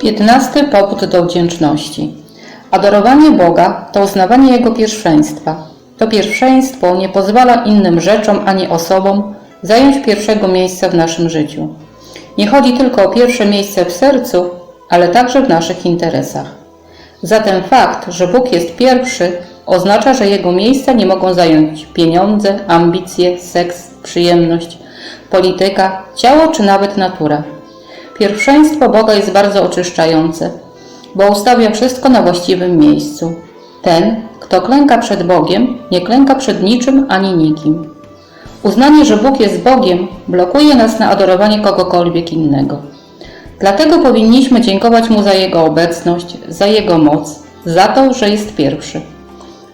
15. Powód do wdzięczności. Adorowanie Boga to uznawanie Jego pierwszeństwa. To pierwszeństwo nie pozwala innym rzeczom ani osobom zająć pierwszego miejsca w naszym życiu. Nie chodzi tylko o pierwsze miejsce w sercu, ale także w naszych interesach. Zatem fakt, że Bóg jest pierwszy, oznacza, że Jego miejsca nie mogą zająć pieniądze, ambicje, seks, przyjemność, polityka, ciało czy nawet natura. Pierwszeństwo Boga jest bardzo oczyszczające, bo ustawia wszystko na właściwym miejscu. Ten, kto klęka przed Bogiem, nie klęka przed niczym ani nikim. Uznanie, że Bóg jest Bogiem, blokuje nas na adorowanie kogokolwiek innego. Dlatego powinniśmy dziękować Mu za Jego obecność, za Jego moc, za to, że jest pierwszy.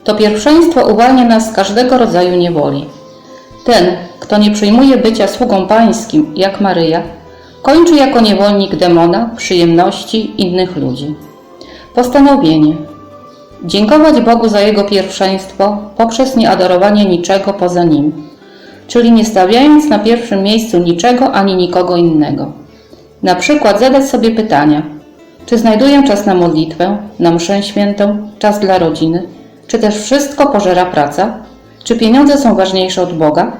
To pierwszeństwo uwalnia nas z każdego rodzaju niewoli. Ten, kto nie przyjmuje bycia sługą pańskim, jak Maryja, kończy jako niewolnik demona, przyjemności innych ludzi. Postanowienie. Dziękować Bogu za Jego pierwszeństwo poprzez nieadorowanie niczego poza Nim, czyli nie stawiając na pierwszym miejscu niczego ani nikogo innego. Na przykład zadać sobie pytania, czy znajduję czas na modlitwę, na mszę świętą, czas dla rodziny, czy też wszystko pożera praca, czy pieniądze są ważniejsze od Boga?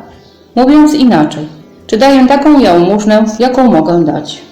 Mówiąc inaczej, czy daję taką jałmużnę, jaką mogę dać?